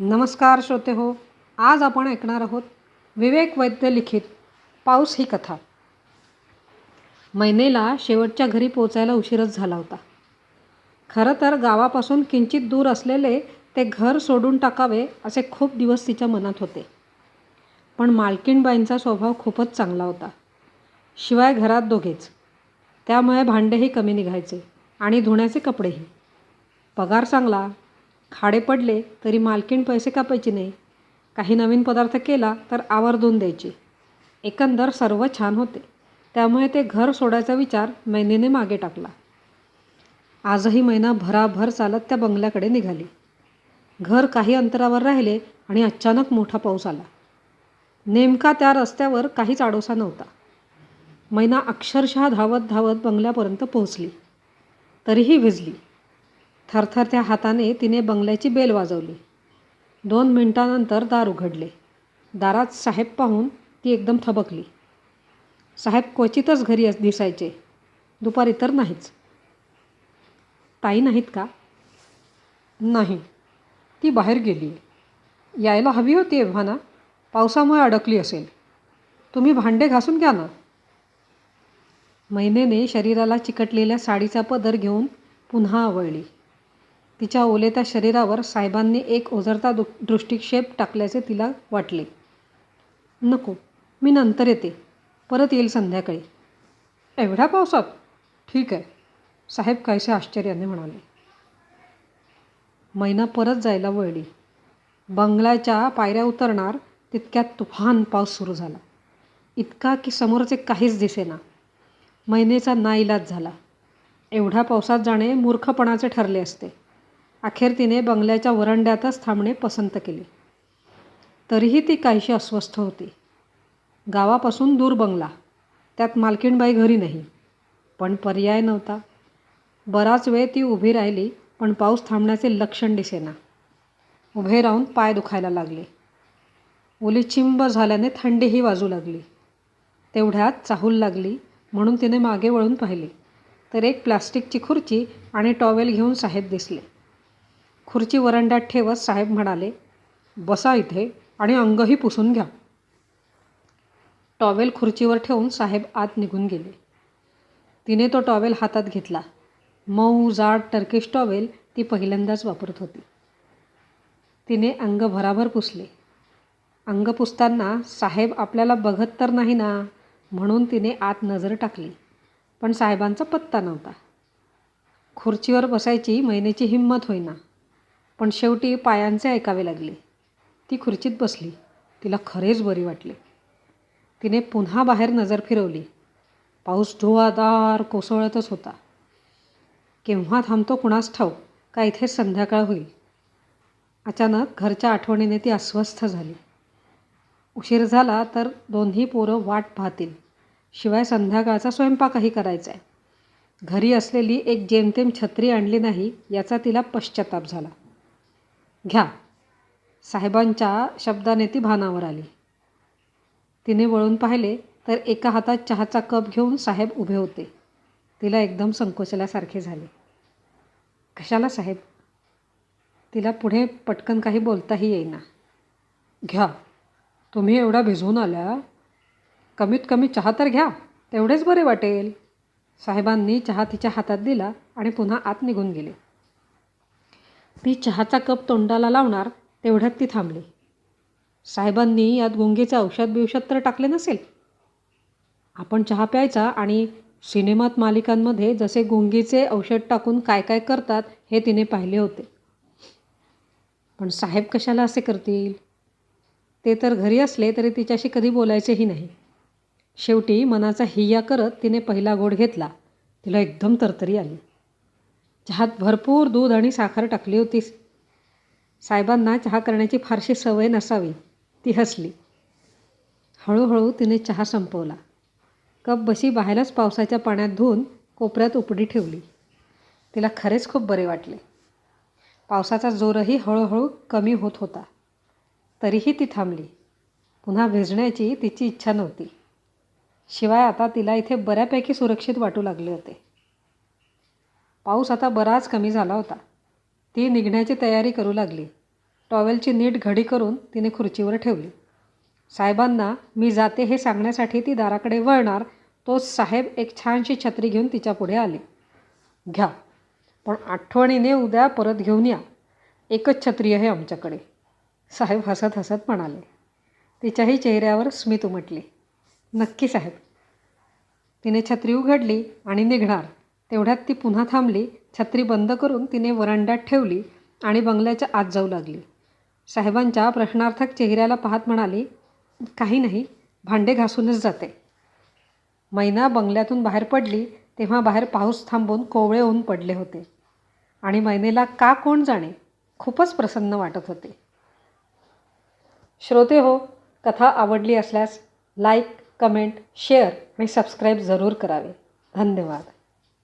नमस्कार श्रोते हो आज आपण ऐकणार आहोत विवेक वैद्य लिखित पाऊस ही कथा. मैनेला शेवटच्या घरी पोचायला उशीरच झाला होता. खरं तर गावापासून किंचित दूर असलेले ते घर सोडून टाकावे असे खूप दिवस तिच्या मनात होते. पण मालकीणबाईंचा स्वभाव खूपच चांगला होता. शिवाय घरात दोघेच. त्यामुळे भांडेही कमी निघायचे आणि धुण्याचे कपडेही. पगार चांगला खाडे पडले तरी मालकीण पैसे कापायची नाही. काही नवीन पदार्थ केला तर आवर्जून द्यायची. एकंदर सर्व छान होते. त्यामुळे ते घर सोडायचा विचार मैनेने मागे टाकला. आजही मैना भराभर चालत त्या बंगल्याकडे निघाली. घर काही अंतरावर राहिले आणि अचानक मोठा पाऊस आला. नेमका त्या रस्त्यावर काहीच आडोसा नव्हता. मैना अक्षरशः धावत धावत बंगल्यापर्यंत पोहोचली. तरीही भिजली. थरथरत्या हाताने तिने बंगल्याची बेल वाजवली. दोन मिनिटानंतर दार उघडले. दारात साहेब पाहून ती एकदम थबकली. साहेब क्वचितच घरी दिसायचे. दुपारी तर नाहीच. ताई नाहीत का? नाही. ती बाहेर गेली. यायला हवी होती एव्हा ना? पावसामुळे अडकली असेल. तुम्ही भांडे घासून घ्या ना. महिनेने शरीराला चिकटलेल्या साडीचा पदर घेऊन पुन्हा आवळली. तिच्या ओलेत्या शरीरावर साहेबांनी एक ओझरता दु दृष्टिक्षेप टाकल्याचे तिला वाटले. नको मी नंतर येते. परत येईल संध्याकाळी. एवढ्या पावसात? ठीक आहे. साहेब काहीसे आश्चर्याने म्हणाले. मैना परत जायला वळली. बंगल्याच्या पायऱ्या उतरणार तितक्यात तुफान पाऊस सुरू झाला. इतका की समोरचे काहीच दिसेना. मैनेचा नाईलाज झाला. एवढ्या पावसात जाणे मूर्खपणाचे ठरले असते. अखेर तिने बंगल्याच्या वरंड्यातच थांबणे पसंत केले. तरीही ती काहीशी अस्वस्थ होती. गावापासून दूर बंगला. त्यात मालकीणबाई घरी नाही. पण पर्याय नव्हता. बराच वेळ ती उभी राहिली पण पाऊस थांबण्याचे लक्षण दिसेना. उभे राहून पाय दुखायला लागले. ओली चिंब झाल्याने थंडीही वाजू लागली. तेवढ्यात चाहूल लागली म्हणून तिने मागे वळून पाहिले. तर एक प्लास्टिकची खुर्ची आणि टॉवेल घेऊन साहेब दिसले. खुर्ची वरंड्यात ठेवत साहेब म्हणाले बसा इथे आणि अंगही पुसून घ्या. टॉवेल खुर्चीवर ठेवून साहेब आत निघून गेले. तिने तो टॉवेल हातात घेतला. मऊ जाड टर्किश टॉवेल ती पहिल्यांदाच वापरत होती. तिने अंग भराभर पुसले. अंग पुसताना साहेब आपल्याला बघत तर नाही ना? म्हणून तिने आत नजर टाकली. पण साहेबांचा पत्ता नव्हता. खुर्चीवर बसायची महिनेची हिंमत होईना. पण शेवटी पायांचे ऐकावे लागले. ती खुर्चीत बसली. तिला खरेच बरी वाटले. तिने पुन्हा बाहेर नजर फिरवली. पाऊस धुवादार कोसळतच होता. केव्हा थांबतो कुणास ठाऊक? का इथे संध्याकाळ होईल? अचानक घरच्या आठवणीने ती अस्वस्थ झाली. उशीर झाला तर दोन्ही पोरं वाट पाहतील. शिवाय संध्याकाळचा स्वयंपाकही करायचा आहे घरी असलेली एक जेमतेम छत्री आणली नाही याचा तिला पश्चाताप झाला. घ्या. साहेबांच्या शब्दाने ती भानावर आली. तिने वळून पाहिले तर एका हातात चहाचा कप घेऊन साहेब उभे होते. तिला एकदम संकोचल्यासारखे झाले. कशाला साहेब? तिला पुढे पटकन काही बोलताही येईना. घ्या. तुम्ही एवढा भिजवून आल्या. कमीत कमी चहा तर घ्या. तेवढेच बरे वाटेल. साहेबांनी चहा तिच्या हातात दिला आणि पुन्हा आत निघून गेले. ती चहाचा कप तोंडाला लावणार तेवढ्यात ती थांबली. साहेबांनी यात गुंगीचं औषध बिवषध तर टाकले नसेल. आपण चहा प्यायचा आणि सिनेमात मालिकांमध्ये जसे गुंगीचे औषध टाकून काय काय करतात हे तिने पाहिले होते. पण साहेब कशाला असे करतील? ते तर घरी असले तरी तिच्याशी कधी बोलायचेही नाही. शेवटी मनाचा हिय्या करत तिने पहिला गोड घेतला. तिला एकदम तरतरी आली. चहात भरपूर दूध आणि साखर टाकली होतीस. साहेबांना चहा करण्याची फारशी सवय नसावी. ती हसली. हळूहळू तिने चहा संपवला. कप बशी बाहेरच पावसाच्या पाण्यात धुवून कोपऱ्यात उपडी ठेवली. तिला खरेच खूप बरे वाटले. पावसाचा जोरही हळूहळू कमी होत होता. तरीही ती थांबली. पुन्हा भिजण्याची तिची इच्छा नव्हती. शिवाय आता तिला इथे बऱ्यापैकी सुरक्षित वाटू लागले होते. पाऊस आता बराच कमी झाला होता. ती निघण्याची तयारी करू लागली. टॉवेलची नीट घडी करून तिने खुर्चीवर ठेवली. साहेबांना मी जाते हे सांगण्यासाठी ती दाराकडे वळणार तोच साहेब एक छानशी छत्री घेऊन तिच्या पुढे आले. घ्या पण आठवणीने उद्या परत घेऊन या. एकच छत्री आहे आमच्याकडे. साहेब हसत हसत म्हणाले. तिच्याही चेहऱ्यावर स्मित उमटले. नक्की साहेब. तिने छत्री उघडली आणि निघणार. तेवढ्यात ती पुन्हा थांबली छत्री बंद करून तिने वरांड्यात ठेवली आणि बंगल्याच्या आत जाऊ लागली. साहेबांच्या प्रश्नार्थक चेहऱ्याला पाहत म्हणाली काही नाही भांडे घासूनच जाते. मैना बंगल्यातून बाहेर पडली तेव्हा बाहेर पाऊस थांबून कोवळे ऊन पडले होते. आणि मैनेला का कोण जाणे खूपच प्रसन्न वाटत होते. श्रोते हो कथा आवडली असल्यास लाईक कमेंट शेअर आणि सबस्क्राईब जरूर करावे. धन्यवाद.